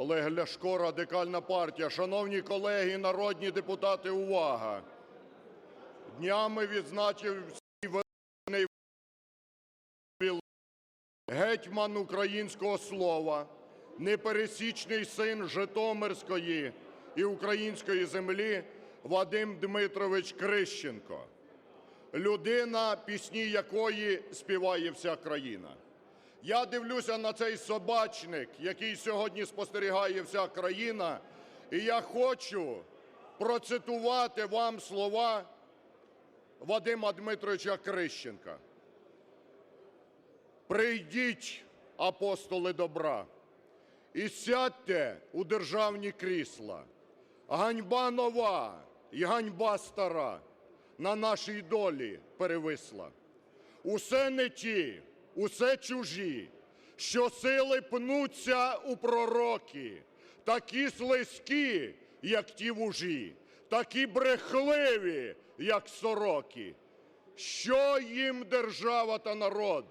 Олег Ляшко, Радикальна партія. Шановні колеги народні депутати, увага! Днями відзначив свій ювілей гетьман українського слова, непересічний син Житомирської і української землі Вадим Дмитрович Крищенко. Людина, пісні якої співає вся країна. Я дивлюся на цей собачник, який сьогодні спостерігає вся країна, і я хочу процитувати вам слова Вадима Дмитровича Крищенка. Прийдіть, апостоли добра, і сядьте у державні крісла. Ганьба нова і ганьба стара на нашій долі перевисла. Усе не ті, усе чужі, що сили пнуться у пророки, такі слизькі, як ті вужі, такі брехливі, як сороки. Що їм держава та народ?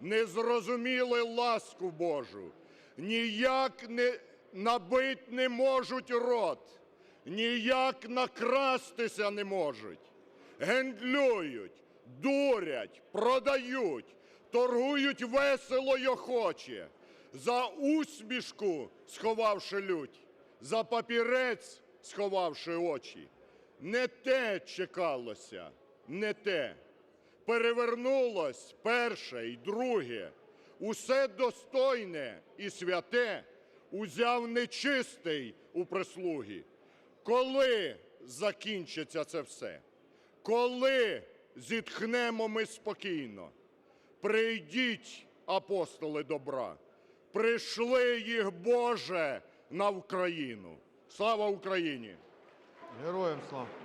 Не зрозуміли ласку Божу, ніяк не набить не можуть рот, ніяк накрастися не можуть. Гендлюють, дурять, продають, торгують весело й охоче, за усмішку сховавши лють, за папірець сховавши очі. Не те чекалося, не те. Перевернулось перше й друге, усе достойне і святе узяв нечистий у прислуги. Коли закінчиться це все? Коли зітхнемо ми спокійно? Прийдіть, апостоли добра, прийшли їх, Боже, на Україну. Слава Україні! Героям слава!